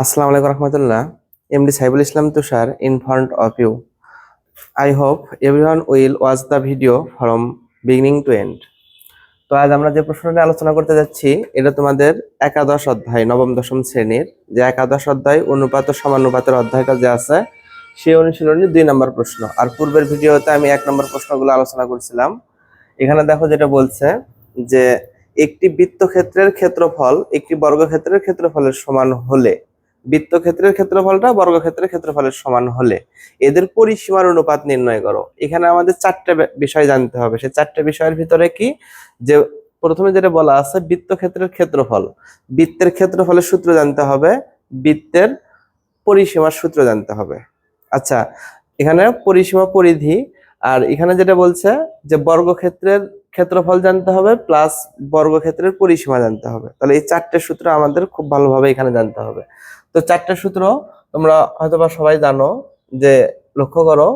Assalamu alaikum rahmatullah. MD Saibul Islam Tushar in front of you. I hope everyone will watch the video from beginning to end. তো আজ আমরা যে প্রশ্নটা আলোচনা করতে যাচ্ছি, এটা তোমাদের একাদশ অধ্যায়, নবম, দশম শ্রেণির যে একাদশ অধ্যায়, অনুপাত ও সমানুপাতের অধ্যায়টা যে আছে, সেই অনুশীলনী দুই নম্বর প্রশ্ন আর পূর্বের ভিডিওতে আমি এক নম্বর প্রশ্নগুলো আলোচনা করছিলাম এখানে দেখো যেটা বলছে, যে একটি বৃত্তক্ষেত্রের ক্ষেত্রফল একটি বর্গক্ষেত্রের ক্ষেত্রফলের সমান হলে বৃত্তক্ষেত্রের ক্ষেত্রফলটা বর্গক্ষেত্রের ক্ষেত্রফলের সমান হলে। এদের পরিসীমার অনুপাত নির্ণয় করো। এখানে আমাদের চারটে বিষয় জানতে হবে। সেই চারটে বিষয়ের ভিতরে কি? যে প্রথমে যেটা বলা আছে, বৃত্তক্ষেত্রের ক্ষেত্রফল। বৃত্তের ক্ষেত্রফলের সূত্র জানতে হবে। বৃত্তের পরিসীমার সূত্র জানতে হবে। আচ্ছা এখানে পরিসীমা পরিধি আর এখানে যেটা বলছে যে বর্গক্ষেত্রের ক্ষেত্রফল জানতে হবে প্লাস বর্গক্ষেত্রের পরিসীমা জানতে হবে। তাহলে এই চারটে সূত্র আমাদের খুব ভালোভাবে এখানে জানতে হবে। তো চারটে সূত্র তোমরা হয়তোবা সবাই জানো যে, লক্ষ্য করো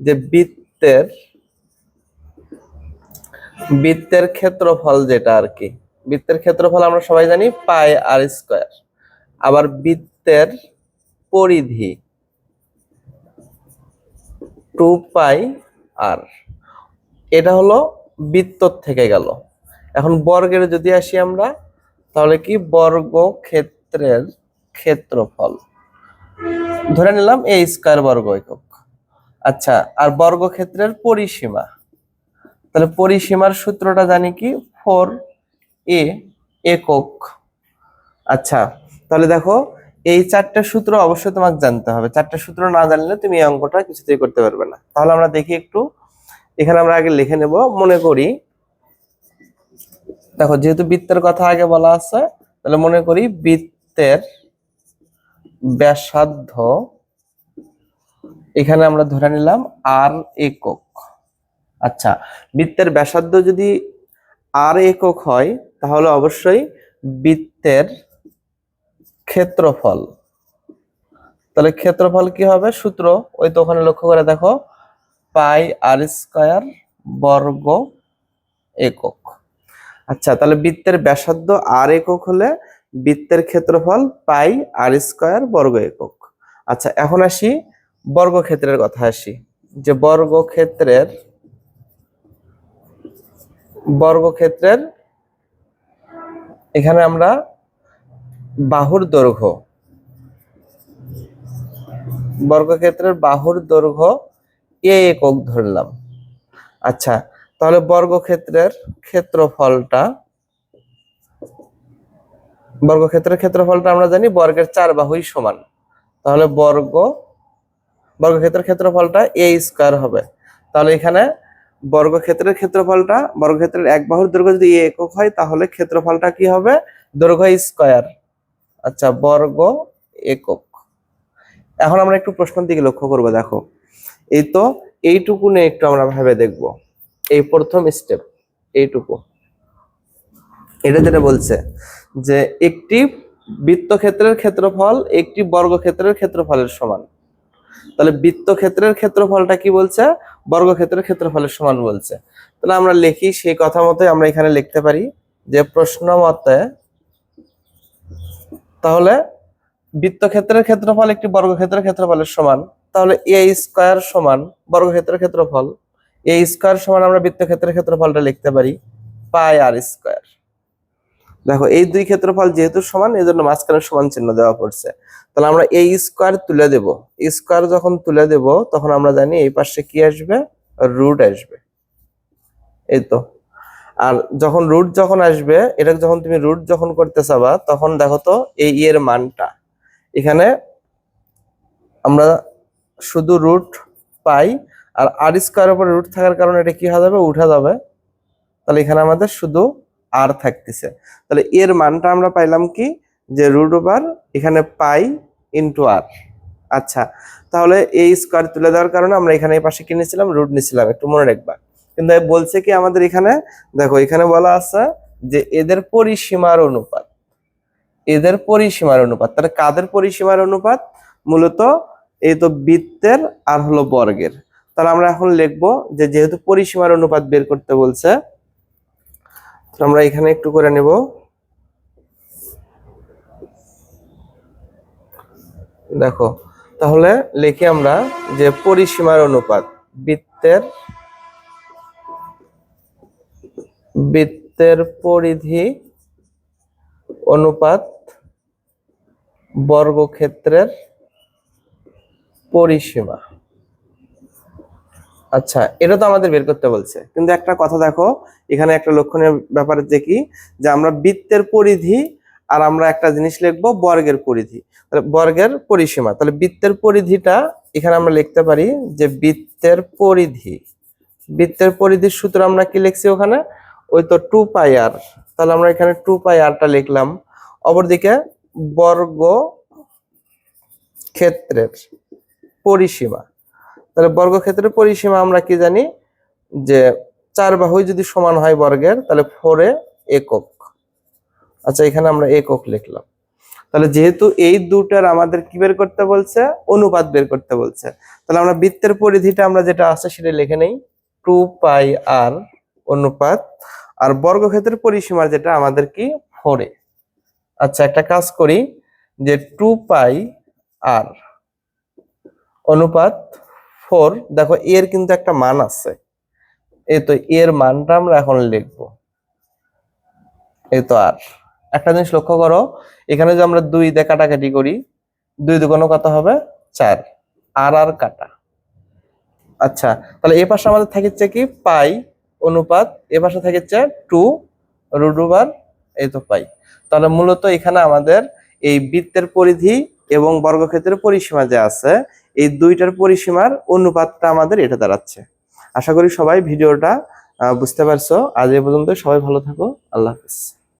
যে বৃত্তের বৃত্তের ক্ষেত্রফল যেটা আর কি। বৃত্তের ক্ষেত্রফল আমরা সবাই জানি পাই আর স্কোয়ার। আবার বৃত্তের পরিধি টু পাই আর। এটা হলো বৃত্তর থেকে গেল। এখন বর্গের যদি আসি আমরা, তাহলে কি বর্গ ক্ষেত্রের ক্ষেত্রফল? ধরে নিলাম এ স্কয়ার বর্গ একক। আচ্ছা আর বর্গক্ষেত্রের পরিসীমা? তাহলে পরিসীমার সূত্রটা জানি কি? ফোর এ একক। আচ্ছা তাহলে দেখো, এই চারটা সূত্র অবশ্যই তোমাকে জানতে হবে। চারটা সূত্র না জানলে তুমি এই অঙ্কটা কিছুতেই করতে পারবে না। তাহলে আমরা দেখি একটু এখানে আমরা আগে লিখে নেব, মনে করি। দেখো, যেহেতু বৃত্তের কথা আগে বলা আছে, তাহলে মনে করি বৃত্তের ব্যাসার্ধ এখানে আমরা ধরে নিলাম আর একক। আচ্ছা বৃত্তের ব্যাসার্ধ যদি আর একক হয়, তাহলে অবশ্যই বৃত্তের ক্ষেত্রফল। তাহলে ক্ষেত্রফল কি হবে? সূত্র। ওই তো ওখানে লক্ষ্য করে দেখো। পাই আর স্কয়ার বর্গ একক। আচ্ছা তাহলে বৃত্তের ব্যাসার্ধ আর একক হলে বৃত্তের ক্ষেত্রফল পাই আর স্কয়ার বর্গ একক। আচ্ছা এখন আসি বর্গক্ষেত্রের কথা আসি। যে বর্গক্ষেত্রের বর্গক্ষেত্রের এখানে আমরা বাহুর দৈর্ঘ্য, বর্গক্ষেত্রের বাহুর দৈর্ঘ্য এ একক ধরলাম। আচ্ছা তাহলে বর্গক্ষেত্রের ক্ষেত্রফলটা বর্গক্ষেত্রের ক্ষেত্রফলটা আমরা জানি বর্গের চার বাহুই সমান। তাহলে বর্গ, বর্গক্ষেত্রের ক্ষেত্রফলটা এ স্কয়ার হবে। তাহলে এখানে বর্গক্ষেত্রের ক্ষেত্রফলটা, বর্গক্ষেত্রের এক বাহুর দৈর্ঘ্য যদি এ একক হয়, তাহলে ক্ষেত্রফলটা কি হবে? দৈর্ঘ্য স্কয়ার। আচ্ছা বর্গ একক। এখন আমরা একটু প্রশ্নের দিকে লক্ষ্য করব, দেখো। এই তো এইটুকু নিয়ে একটু আমরা ভেবে দেখব। এই প্রথম স্টেপ এইটুকু। এটা যেটা বলছে যে একটি বৃত্তক্ষেত্রের ক্ষেত্রফল একটি বর্গক্ষেত্রের ক্ষেত্রফলের সমান। তাহলে বৃত্তক্ষেত্রের ক্ষেত্রফলটা কি বলছে? বর্গক্ষেত্রের ক্ষেত্রফলের সমান বলছে। তাহলে আমরা লিখি সেই কথা মতোই আমরা এখানে লিখতে পারি যে প্রশ্ন মতে তাহলে বৃত্তক্ষেত্রের ক্ষেত্রফল একটি বর্গক্ষেত্রের ক্ষেত্রফলের সমান। তাহলে এ স্কোয়ার সমান বর্গক্ষেত্রের ক্ষেত্রফল এ স্কোয়ার সমান আমরা বৃত্তক্ষেত্রের ক্ষেত্রফলটা লিখতে পারি পাই আর স্কোয়ার। দেখো, এই দুই ক্ষেত্রফল যেহেতু সমান এই জন্য মাঝখানে সমান চিহ্ন দেওয়া পড়ছে। তাহলে আমরা এই স্কোয়ার তুলে দেব। স্কোয়ার যখন তুলে দেব, তখন আমরা জানি এই পাশে কি আসবে? রুট আসবে। এই তো। আর যখন রুট যখন আসবে, এটা যখন তুমি রুট যখন করতে চাবা, তখন দেখো তো এই ই এর মানটা। এখানে আমরা শুধু রুট পাই আর আর স্কোয়ার উপরে রুট থাকার কারণে এটা কি হয়ে যাবে? উঠে যাবে। তাহলে এখানে আমাদের শুধু আর থাকতেছে। তাহলে এর মানটা আমরা পাইলাম কি? যে রুট ওভার এখানে পাই ইন্টু আর আচ্ছা তাহলে এই স্কোয়ার তুলে দেওয়ার কারণে আমরা এখানে এই পাশে কি নিয়েছিলাম? রুট নিয়েছিলাম। একটু মনে রাখবা। কিন্তু বলছে কি আমাদের এখানে? দেখো, এখানে বলা আছে যে এদের পরিসীমার অনুপাত। এদের পরিসীমার অনুপাত। তাহলে কাদের পরিসীমার অনুপাত? মূলত এই তো বৃত্তের আর হলো বর্গের। তাহলে আমরা এখন লিখব যে যেহেতু পরিসীমার অনুপাত বের করতে বলছে তো আমরা এখানে একটু করে নেব। দেখো, তাহলে লিখি আমরা যে পরিসীমার অনুপাত বৃত্তের বৃত্তের পরিধি অনুপাত বর্গক্ষেত্রের পরিসীমা আচ্ছা এটা তো আমাদের বের করতে বলছে। কিন্তু একটা কথা দেখো, এখানে একটা লক্ষণীয় ব্যাপার কি? যে আমরা বৃত্তের পরিধি আর আমরা একটা জিনিস লিখব, বর্গের পরিধি। তাহলে বর্গের পরিসীমা, তাহলে বৃত্তের পরিধিটা এখানে আমরা লিখতে পারি যে বৃত্তের পরিধি। বৃত্তের পরিধির সূত্র আমরা কি লিখছি ওখানে? ওই তো টু পাই আর। তাহলে আমরা এখানে টু পাই আরটা লিখলাম। অপরদিকে বর্গ ক্ষেত্রের। পরিসীমা। তাহলে বর্গক্ষেত্রের পরিসীমা আমরা কি জানি? যে চার বাহুই যদি সমান হয় বর্গের, তাহলে ফোরে একক। আচ্ছা এখানে আমরা একক লিখলাম। তাহলে যেহেতু এই দুটার আমাদের কি বের করতে বলছে? অনুপাত বের করতে বলছে। তাহলে আমরা বৃত্তের পরিধিটা আমরা যেটা আছে সেটা লিখে নেই। টু পাই আর অনুপাত। আর বর্গক্ষেত্রের পরিসীমার যেটা আমাদের কি? ফোরে আচ্ছা একটা কাজ করি যে টু পাই আর অনুপাত ফোর দেখো এর কিন্তু একটা মান আছে। এই তো এর মানটা আমরা এখন লিখব। এই তো আর। একটা জিনিস লক্ষ্য করো, এখানে যে আমরা দুই দিয়ে কাটাকাটি করি, দুই দুগুণ কত হবে? চার। আর আর কাটা। আচ্ছা তাহলে এ পাশে আমাদের থাকছে কি? পাই অনুপাত, এ পাশে থাকছে টু রুডুবার এই তো পাই। তাহলে মূলত এখানে আমাদের এই বৃত্তের পরিধি এবং বর্গক্ষেত্রের পরিসীমা যে আছে এই দুইটার পরিসীমার অনুপাতটা আমাদের এটা দাঁড়াচ্ছে। আশা করি সবাই ভিডিওটা বুঝতে পারছ। আজ এ পর্যন্ত সবাই ভালো থাকো। আল্লাহ হাফিজ।